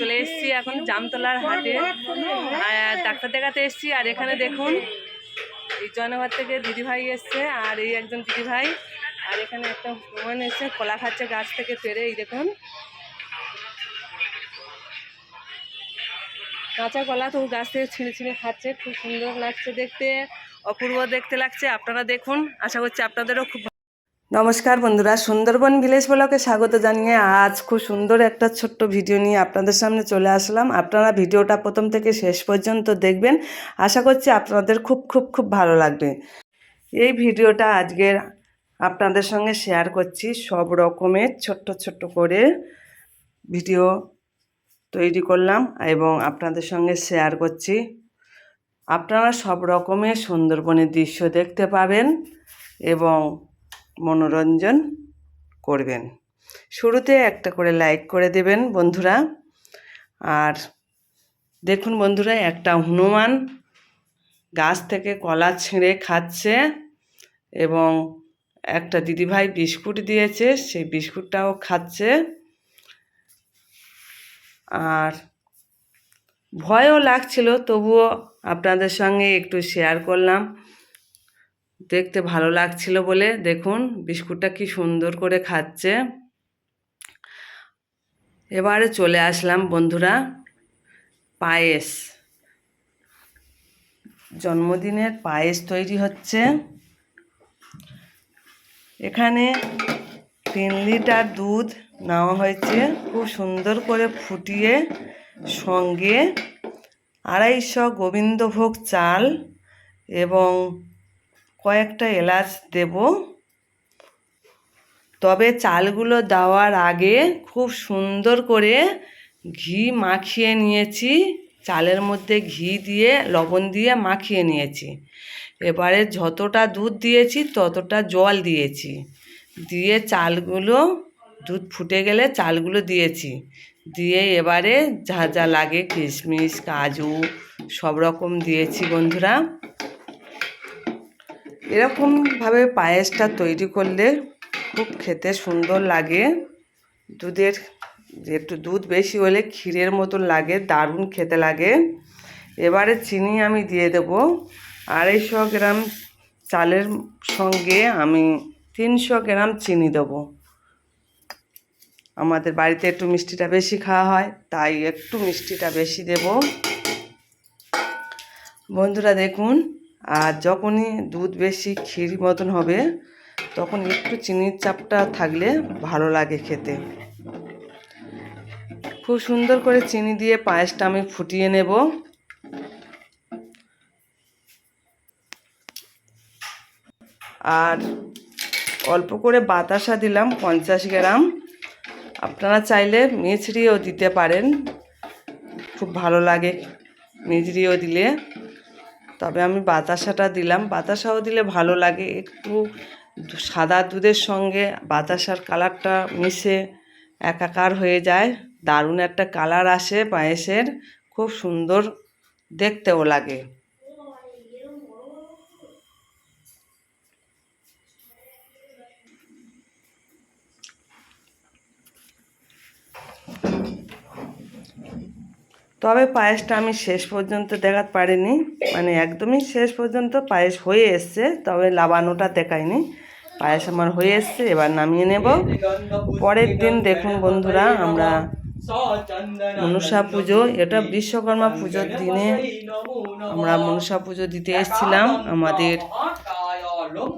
চলে এসেছি এখন জামতলার হাটে। ডাক্তার দেখাতে এসেছি। আর এখানে দেখুন, এই জয়নগর থেকে দিদিভাই এসছে আর এই একজন দিদিভাই। আর এখানে একটা হুমান এসছে, কলা খাচ্ছে গাছ থেকে পেরে, এই দেখুন। কাঁচা কলা তো গাছ থেকে ছিঁড়ে ছিঁড়ে খাচ্ছে, খুব সুন্দর লাগছে দেখতে। অপূর্ব দেখতে লাগছে, আপনারা দেখুন। আশা করছি আপনাদেরও খুব নমস্কার বন্ধুরা, সুন্দরবন ভিলেজ ব্লকে স্বাগত জানিয়ে আজ খুব সুন্দর একটা ছোট্ট ভিডিও নিয়ে আপনাদের সামনে চলে আসলাম। আপনারা ভিডিওটা প্রথম থেকে শেষ পর্যন্ত দেখবেন। আশা করছি আপনাদের খুব খুব খুব ভালো লাগবে। এই ভিডিওটা আজকের আপনাদের সঙ্গে শেয়ার করছি। সব রকমের ছোট্ট ছোট্ট করে ভিডিও তৈরি করলাম এবং আপনাদের সঙ্গে শেয়ার করছি। আপনারা সব রকমের সুন্দরবনের দৃশ্য দেখতে পাবেন এবং মনোরঞ্জন করবেন। শুরুতে একটা করে লাইক করে দেবেন বন্ধুরা। আর দেখুন বন্ধুরা, একটা হনুমান গাছ থেকে কলা ছিঁড়ে খাচ্ছে এবং একটা দিদিভাই বিস্কুট দিয়েছে, সেই বিস্কুটটাও খাচ্ছে। আর ভয়ও লাগছিল, তবুও আপনাদের সঙ্গে একটু শেয়ার করলাম। দেখতে ভালো লাগছিল বলে। দেখুন, বিস্কুটটা কি সুন্দর করে খাচ্ছে। এবারে চলে আসলাম বন্ধুরা, পায়েস। জন্মদিনের পায়েস তৈরি হচ্ছে। এখানে তিন লিটার দুধ নেওয়া হয়েছে, খুব সুন্দর করে ফুটিয়ে সঙ্গে আড়াইশো গোবিন্দভোগ চাল এবং কয়েকটা এলাচ দেব। তবে চালগুলো দেওয়ার আগে খুব সুন্দর করে ঘি মাখিয়ে নিয়েছি। চালের মধ্যে ঘি দিয়ে, লবণ দিয়ে মাখিয়ে নিয়েছি। এবারে যতটা দুধ দিয়েছি, ততটা জল দিয়েছি। দিয়ে চালগুলো, দুধ ফুটে গেলে চালগুলো দিয়েছি। দিয়ে এবারে যা যা লাগে কিশমিশ, কাজু, সব রকম দিয়েছি বন্ধুরা। এরকমভাবে পায়েসটা তৈরি করলে খুব খেতে সুন্দর লাগে। দুধের একটু দুধ বেশি হলে ক্ষীরের মতন লাগে, দারুণ খেতে লাগে। এবারে চিনি আমি দিয়ে দেব। আড়াইশো গ্রাম চালের সঙ্গে আমি তিনশো গ্রাম চিনি দেবো। আমাদের বাড়িতে একটু মিষ্টিটা বেশি খাওয়া হয়, তাই একটু মিষ্টিটা বেশি দেব। বন্ধুরা দেখুন আর যখনই দুধ বেশি ক্ষীর মতন হবে, তখন একটু চিনির চাপটা থাকলে ভালো লাগে খেতে। খুব সুন্দর করে চিনি দিয়ে পায়েসটা আমি ফুটিয়ে নেব। আর অল্প করে বাতাসা দিলাম পঞ্চাশ গ্রাম। আপনারা চাইলে মিছরিও দিতে পারেন। খুব ভালো লাগে মিছরিও দিলে। তবে আমি বাতাসাটা দিলাম। বাতাসাও দিলে ভালো লাগে। একটু সাদা দুধের সঙ্গে বাতাসার কালারটা মিশে একাকার হয়ে যায়। দারুণ একটা কালার আসে পায়েসের। খুব সুন্দর দেখতেও লাগে। তবে পায়েসটা আমি শেষ পর্যন্ত দেখাতে পারিনি। মানে একদমই শেষ পর্যন্ত পায়েস হয়ে এসছে, তবে লাবানোটা দেখায়নি পায়েস আমার হয়ে এসছে, এবার নামিয়ে নেব। পরের দিন দেখুন বন্ধুরা, আমরা মনসা পুজো, এটা বিশ্বকর্মা পুজোর দিনে আমরা মনসা পুজো দিতে এসেছিলাম। আমাদের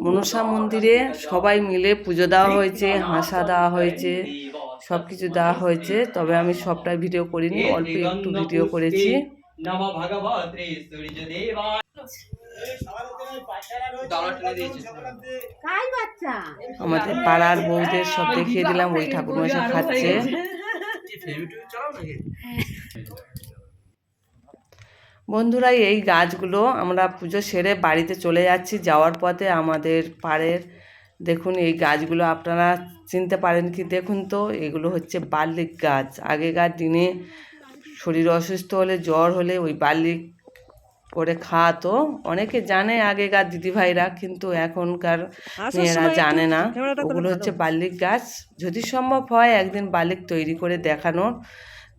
মনসা মন্দিরে সবাই মিলে পুজো দেওয়া হয়েছে, হাসা দেওয়া হয়েছে। সব কিছু দেওয়া হয়েছে তবে আমি সবটাই ভিডিও করিনি অল্প একটু ভিডিও করেছি। আমাদের পাড়ার বউদের সব দেখিয়ে দিলাম ওই ঠাকুর মশাই খাচ্ছে। বন্ধুরা এই গাছগুলো আমরা পুজো সেরে বাড়িতে চলে যাচ্ছি। যাওয়ার পথে আমাদের পাড়ের দেখুন এই গাছগুলো আপনারা চিনতে পারেন কি? দেখুন তো এগুলো হচ্ছে বার্লিক গাছ। আগেকার দিনে শরীর অসুস্থ হলে জ্বর হলে ওই বার্লিক করে খাওয়াতো। অনেকে জানে আগেকার দিদিভাইরা কিন্তু এখনকার মেয়েরা জানে না। ওগুলো হচ্ছে বার্লিক গাছ। যদি সম্ভব হয় একদিন বার্লিক তৈরি করে দেখানোর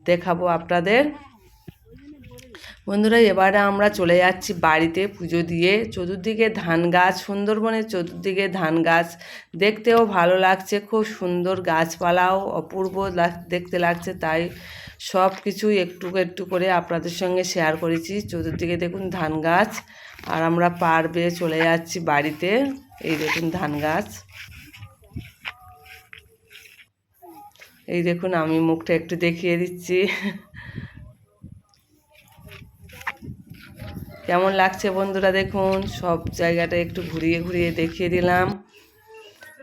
দেখাবো আপনাদের। বন্ধুরা, এবারে আমরা চলে যাচ্ছি বাড়িতে পুজো দিয়ে। চতুর্দিকে ধান গাছ, সুন্দরবনের চতুর্দিকে ধান গাছ। দেখতেও ভালো লাগছে, খুব সুন্দর গাছপালাও অপূর্ব দেখতে লাগছে। তাই সব কিছু একটু একটু করে আপনাদের সঙ্গে শেয়ার করেছি। চতুর্দিকে দেখুন ধান গাছ, আর আমরা পার বেয়ে চলে যাচ্ছি বাড়িতে। এই দেখুন ধান গাছ। এই দেখুন, আমি মুখটা একটু দেখিয়ে দিচ্ছি। কেমন লাগছে বন্ধুরা দেখুন? সব জায়গাটা একটু ঘুরিয়ে ঘুরিয়ে দেখিয়ে দিলাম।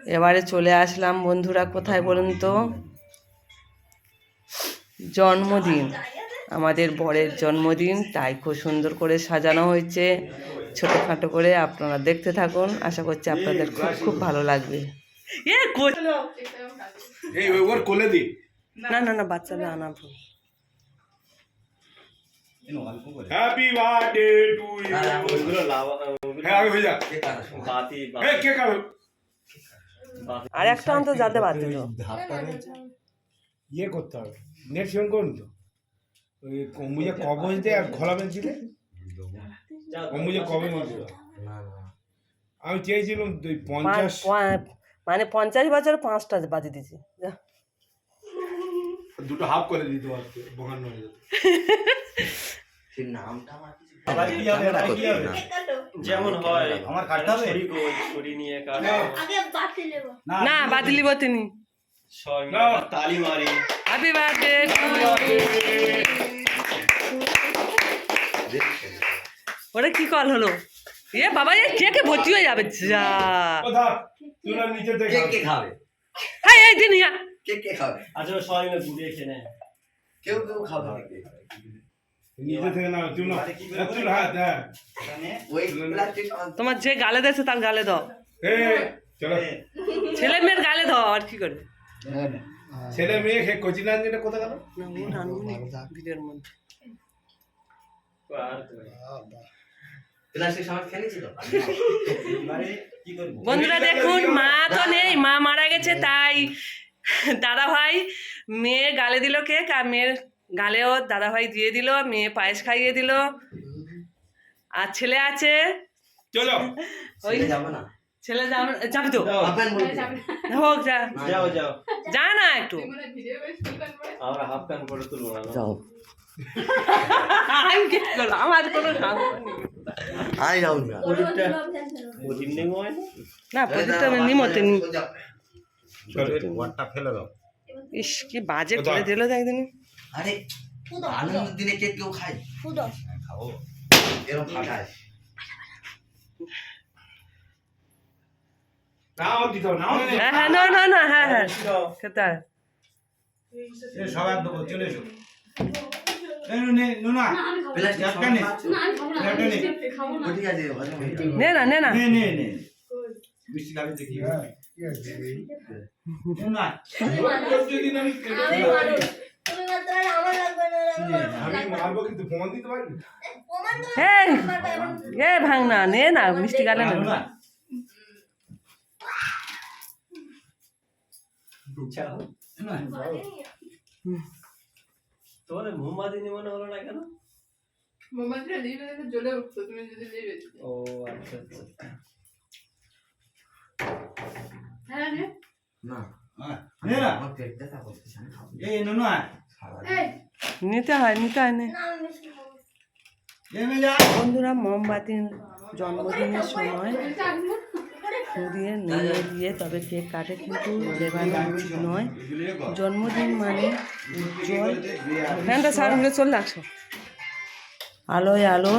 এবারে চলে আসলাম বন্ধুরা কোথায় বলুন তো? জন্মদিন। আমাদের বরের জন্মদিন তাই খুব সুন্দর করে সাজানো হয়েছে। ছোটোখাটো করে আপনারা দেখতে থাকুন। আশা করছি আপনাদের খুব খুব ভালো লাগবে। এ কো- এই ওই ওর কোলে দি। না না না বাচ্চাদের আনাবো হ্যাপি বার্থডে টু ইউ হ্যাঁ হয়ে কে আর একটা অন্তত যাতে বাদ ইয়ে করতে হবে। নেট সেভেন করুন তো। ওই অম্বুজে কবজ দিয়ে আর ঘোলা বেঞ্চ দিলে অম্বুজে কবজ দিল আমি চেয়েছিলাম ওই পঞ্চাশ। মানে পঞ্চাশ বছর পাঁচটা বাজে দিয়েছি। যা। দুটো হাফ করে দিতে পারতো বাহান্ন হয়ে যেত। যেমন হয় আমার কাটতে হবে? ছড়ি নিয়ে কাটো। আগে বাতি নেব না বাতিলি তিনি সবাই তালি মারি। হ্যাপি বার্থডে ওটা কি কল হলো? এ বাবা এ কেকে ভর্তি হয়ে যাবে? যা। কথা নিচে থেকে কে কে খাবে? হ্যাঁ এই দিন কে কে খাবে? আচ্ছা সবাই মিলে খেয়ে নেয়। কেউ কেউ খাবে? নাকি? থেকে না তুই না হাত হ্যাঁ। তোমার যে গালে দেছে তার গালে দাও। ছেলে মেয়ের গালে দাও আর কি করে ছেলে মেয়ে খে কোচিং আনজিটা কোথায় গেল? না ও ভিডিওর মধ্যে। বন্ধুরা দেখুন মা তো নেই মা মারা গেছে তাই দাদা ভাই মেয়ে গালে দিল কেক আর মেয়ের গালেও দাদা ভাই দিয়ে দিল মেয়ে পায়েস খাইয়ে দিল। আর ছেলে আছে? চলো। ওই ছেলে যাবে না। ছেলে যাবে যাবি তো? হোক যা। যাও যাও। যা না একটু। আমরা হাফ প্যান্ট করে তুলবো না। যাও। আমি কি করব? আমার কোনো নেই। আই যাও না। প্রদীপটা প্রদীপ নেব হয় না? প্রদীপটা আমি নিমতে নি ওয়াটটা ফেলে দাও। ইস কি বাজে করে দিল তো একদিন আরে আনন্দ দিনে কে কেউ খায়? খাব। এরকম ফাটায় নাও দিতে নাও হ্যাঁ হ্যাঁ না না না হ্যাঁ হ্যাঁ। খেতে সবার দেবো চলে এসো। নে, হয়ে মিষ্টি খাবি দেখি। তুমি আমার লাগবে না না নে মিষ্টি গালে না তোমাদের মোমবাতি নিমনে হলো না কেন মোমবাতিটা জ্বলে উঠতো তুমি যদি ও আচ্ছা আচ্ছা হ্যাঁ নে। হ্যাঁ, নিতে হয় নিতে হয় বন্ধুরা মোমবাতির জন্মদিনের সময় দিয়ে নিয়ে দিয়ে তবে কেক কাটে কিন্তু উচিত নয়। জন্মদিন মানে উজ্জ্বল ফ্যানটা সার হলে চলে আসো। আলোয় আলো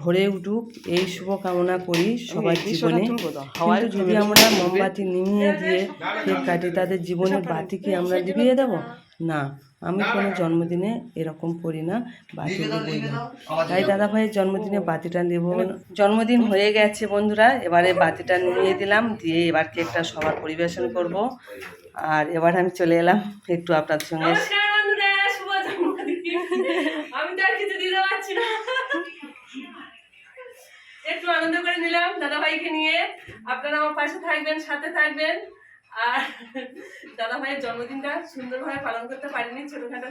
ভরে উঠুক। এই শুভ কামনা করি সবার জীবনে। কিন্তু যদি আমরা মোমবাতি নিমিয়ে দিয়ে কেক কাটি তাদের জীবনের বাতি কি আমরা লিভিয়ে দেব? না। আমি কোনো জন্মদিনে এরকম করি না বাতি লিবই না। তাই দাদা ভাইয়ের জন্মদিনে বাতিটা নেব জন্মদিন হয়ে গেছে বন্ধুরা এবারে বাতিটা নিয়ে দিলাম দিয়ে এবার কেকটা সবার পরিবেশন করব। আর এবার আমি চলে এলাম একটু আপনাদের সঙ্গে একটু আনন্দ করে নিলাম দাদা ভাইকে নিয়ে। আপনারা আমার পাশে থাকবেন, সাথে থাকবেন। আর দাদা ভাইয়ের জন্মদিনটা সুন্দরভাবে পালন করতে পারিনি, ছোটখাটো।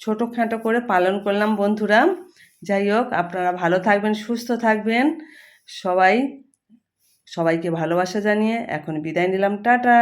ছোটোখাটো করে পালন করলাম বন্ধুরা। যাই হোক, আপনারা ভালো থাকবেন, সুস্থ থাকবেন। সবাই, সবাইকে ভালোবাসা জানিয়ে এখন বিদায় নিলাম। টাটা!